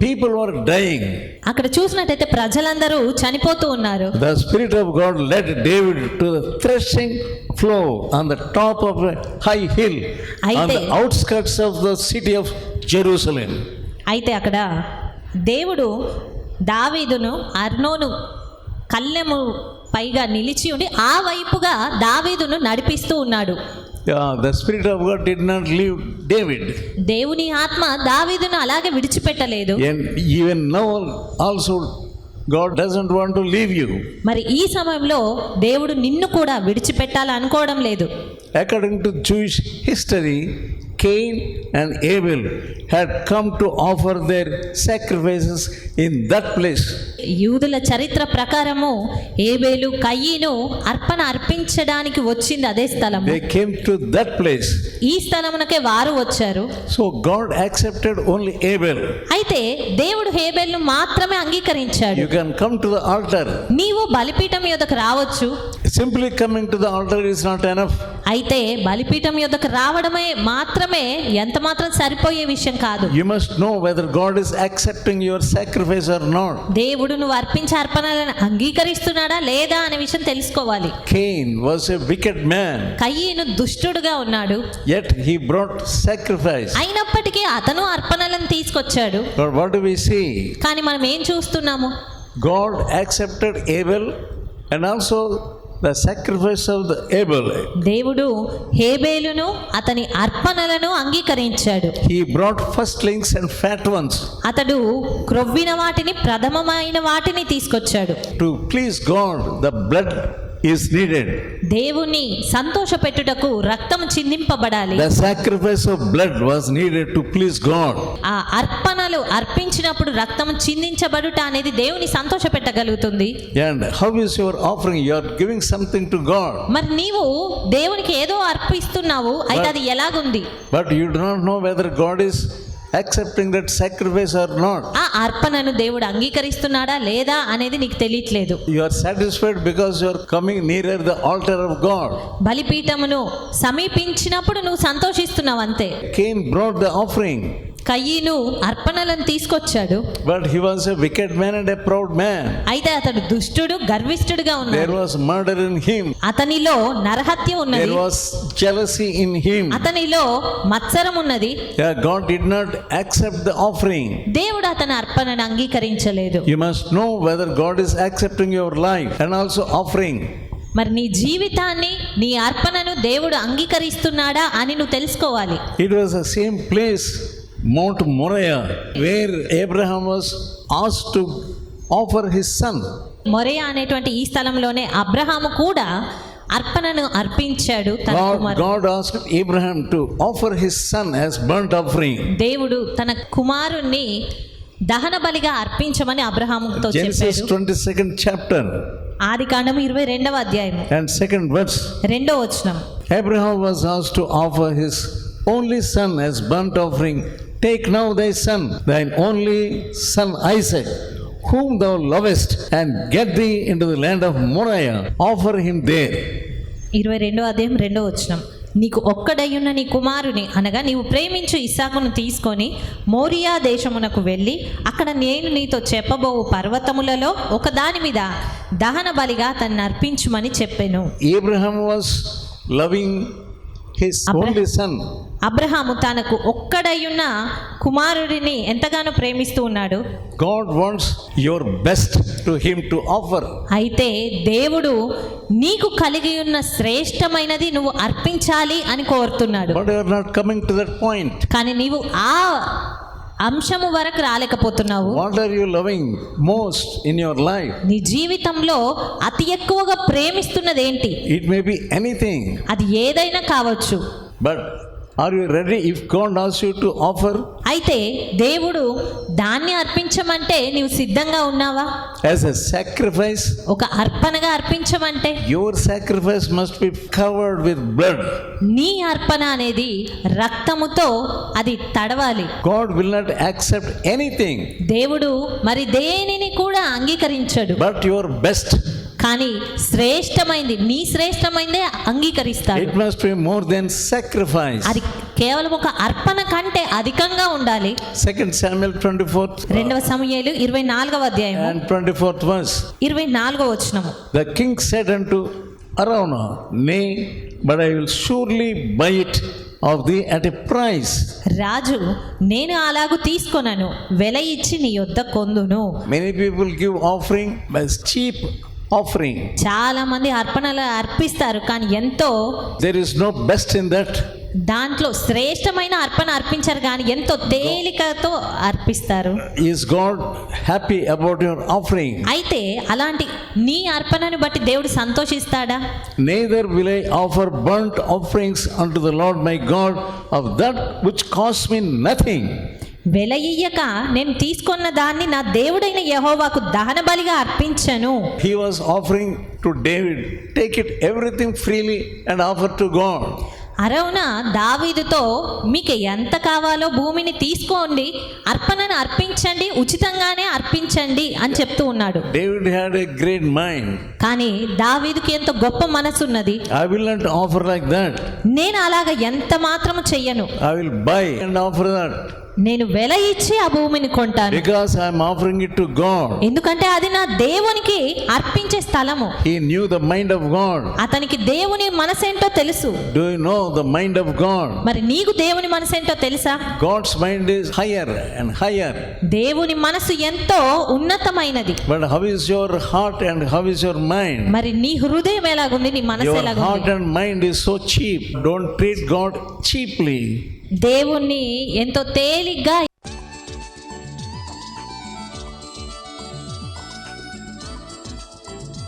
people were dying. అక్కడ చూసినట్టయితే ప్రజలందరూ చనిపోతూ ఉన్నారు The Spirit of God led David to the threshing floor on the top of a high hill on అయితే- the outskirts of the city of Jerusalem. అయితే అక్కడ దేవుడు దావీదును అర్నోను కళ్ళెము పైగా నిలిచి ఉండి ఆ వైపుగా దావీదును నడిపిస్తూ ఉన్నాడు Yeah, the Spirit of God did not leave David. దేవుని ఆత్మ దావీదును అలాగే విడిచిపెట్టలేదు And even now, also, God doesn't want to leave you. మరి ఈ సమయంలో దేవుడు నిన్ను కూడా విడిచిపెట్టాలని అనుకోవడం లేదు According to Jewish history, Cain and Abel had come to offer their sacrifices in that place. యూదుల చరిత్ర ప్రకారము ఏబేలు కయ్యిను అర్పణ అర్పించడానికి వచ్చింది అదే స్థలం దే టు దట్ ప్లేస్ ఈ స్థలమునకే వారు వచ్చారు. So God accepted only Abel అయితే దేవుడు హేబెల్ను మాత్రమే అంగీకరించాడు. You come to the altar నీవు బలిపీఠం యొక్కకు రావచ్చు. Simply coming to the altar is not enough అయితే బలిపీఠం యొక్క రావడమే మాత్రమే ఎంత మాత్రం సరిపోయే విషయం కాదు. You must know whether God is accepting your sacrifice or not దేవుడు నువ్వు అర్పించే అర్పణలను అంగీకరిస్తున్నాడా లేదా అనే విషయం తెలుసుకోవాలి. Cain was a wicked man కయీను దుష్టుడుగా ఉన్నాడు. యట్ హి బ్రాట్ సాక్రిఫైస్ అయినప్పటికీ అతను అర్పణలను తీసుకొచ్చాడు. But what do we see కానీ మనం ఏం చూస్తున్నాము? God accepted Abel and also the sacrifice of the Abel. దేవుడు హేబేలును అతని అర్పణలను అంగీకరించాడు He brought firstlings and fat ones అతడు క్రొవ్విన వాటిని ప్రథమమైన వాటిని తీసుకొచ్చాడు to please God. The blood is needed. దేవుని సంతోషపెట్టుటకు రక్తం చిందింపబడాలి The sacrifice of blood was needed to please God. ఆ అర్పణలు అర్పించినప్పుడు రక్తం చిందించబడుట అనేది దేవుని సంతోషపెట్టగలుగుతుంది And how is your offering? You are giving something to God, మరి నీవు దేవునికి ఏదో అర్పిస్తున్నావు అయితే అది ఎలాగుంది but you do not know whether God is accepting that sacrifice or not. ఆ అర్పణను దేవుడు అంగీకరిస్తున్నాడా లేదా అనేది నీకు తెలియట్లేదు You are satisfied because you are coming nearer the altar of God. బలిపీఠమును సమీపించినప్పుడు నువ్వు సంతోషిస్తున్నావు అంతే Cain brought the offering, కయ్యిను అర్పణలను తీసుకొచ్చాడు. But he was a wicked man and a proud man అయితే అతడు దుష్టుడు గర్విష్ఠుడుగా ఉన్నాడు. There was murder in him అతనిలో నరహత్య ఉన్నది. There was jealousy in him అతనిలో మత్సరం ఉన్నది. Yeah God did not accept the offering దేవుడు అతని అర్పణను అంగీకరించలేదు. You must know whether God is accepting your life and also offering మరి నీ జీవితాన్ని నీ అర్పణను దేవుడు అంగీకరిస్తున్నాడా అని నువ్వు తెలుసుకోవాలి. It was the same place Mount Moriah, where Abraham was asked to offer his son. Moriah అనేటువంటి ఈ స్థలంలోనే అబ్రహాము కూడా అర్పణను అర్పించాడు తన God, asked Abraham to offer his son as burnt offering. దేవుడు తన కుమారుణ్ణి దహన బలిగా అర్పించమని అబ్రహాముతో Genesis చెప్పాడు 22nd chapter ఆది కాండం ఇరవై రెండవ అధ్యాయం and second verse. రెండో వచనం Abraham was asked to offer his only son as burnt offering. Take now thy son, thine only son Isaac, whom thou lovest, and get thee into the land of Moriah. Offer him there. ఇరవై రెండో అధ్యాయం రెండో వచనం నీకు ఒక్కడయ్యున్న నీ కుమారుని అనగా నీవు ప్రేమించు ఇసాకును తీసుకొని మోరియా దేశమునకు వెళ్ళి అక్కడ నేను నీతో చెప్పబోవు పర్వతములలో ఒకదాని మీద దహన బలిగా తన్ని అర్పించుమని చెప్పాను Abraham was loving Abra- only son. Abraham తనకు ఒక్కడయ్యున్న కుమారుడిని ఎంతగానో ప్రేమిస్తూ ఉన్నాడు God wants your best to him to offer. అయితే దేవుడు నీకు కలిగి ఉన్న శ్రేష్టమైనది నువ్వు అర్పించాలి అని కోరుతున్నాడు But you are not coming to that point. కానీ నీవు ఆ అంశము వరకు రాలేకపోతున్నావు. What are you loving most in your life నీ జీవితంలో అతి ఎక్కువగా ప్రేమిస్తున్నది ఏంటి ఇట్ మే బి ఎనీథింగ్ అది ఏదైనా కావచ్చు. But are you ready if God ask you to offer అయితే దేవుడు దాన్ని అర్పించమంటే నీవు సిద్ధంగా ఉన్నావా? యాజ్ అ సాక్రిఫైస్ ఒక అర్పణగా అర్పించమంటే? Your sacrifice must be covered with blood నీ అర్పణ అనేది రక్తముతో అది తడవాలి. గాడ్ విల్ నాట్ ఎనీథింగ్ దేవుడు మరి దేనిని కూడా అంగీకరించడు. బట్ యువర్ బెస్ట్ కానీ శ్రేష్టమైంది. నీ శ్రేష్టమైందే అంగీకరిస్తారు it must be more then sacrifice అది కేవలం ఒక అర్పణ కంటే అధికంగా ఉండాలి. సెకండ్ శామ్యూయల్ 24 రెండవ సమయాలు 24వ అధ్యాయం అండ్ 24th వర్స్ 24వ వచనము. ద కింగ్ సెడ్ అంటు అరౌనా నే but I will surely buy it of the at a price రాజు నేను అలాగూ తీసుకొనను. వెల ఇచ్చి నీ యొద్ద కొందును. Many people give offering by cheap offering. చాలా మంది అర్పణలు అర్పిస్తారు కానీ ఎంతో There is no best in that. దాంట్లో శ్రేష్టమైన అర్పణ అర్పించారు కానీ ఎంతో తేలికతో అర్పిస్తారు Is God happy about your offering? అయితే అలాంటి నీ అర్పణను బట్టి దేవుడు సంతోషిస్తాడా Neither will I offer burnt offerings unto the Lord my God of that which cost me nothing. వెల ఇయ్యక నేను తీసుకున్న దాన్ని నా దేవుడైన యహోవాకు దహన బలిగా అర్పించను He was offering to David, take it everything freely and offer to God. అరవున దావీదుతో మీకు ఎంత కావాలో భూమిని తీసుకోండి అర్పణను అర్పించండి ఉచితంగానే అర్పించండి అని చెప్తూ ఉన్నాడు David had a great mind. కానీ దావీదుకి ఎంతో గొప్ప మనసున్నది I will not offer like that. నేను అలాగ ఎంత మాత్రము చెయ్యను I will buy and offer that నేను వెల ఇచ్చి ఆ భూమిని కొంటాను. Because I am offering it to God ఎందుకంటే అది నా దేవునికి అర్పించే స్థలము. He knew the mind of God అతనికి దేవుని మనసు ఏంటో తెలుసు. Do you know the mind of God మరి నీకు దేవుని మనసు ఏంటో తెలుసా? God's mind is higher and higher దేవుని మనసు ఎంతో ఉన్నతమైనది. But how is your heart and how is your mind మరి నీ హృదయం ఉంది నీ మనసు ఎలా your heart and mind is so cheap don't treat God cheaply దేవుణ్ణి ఎంతో తేలిగ్గా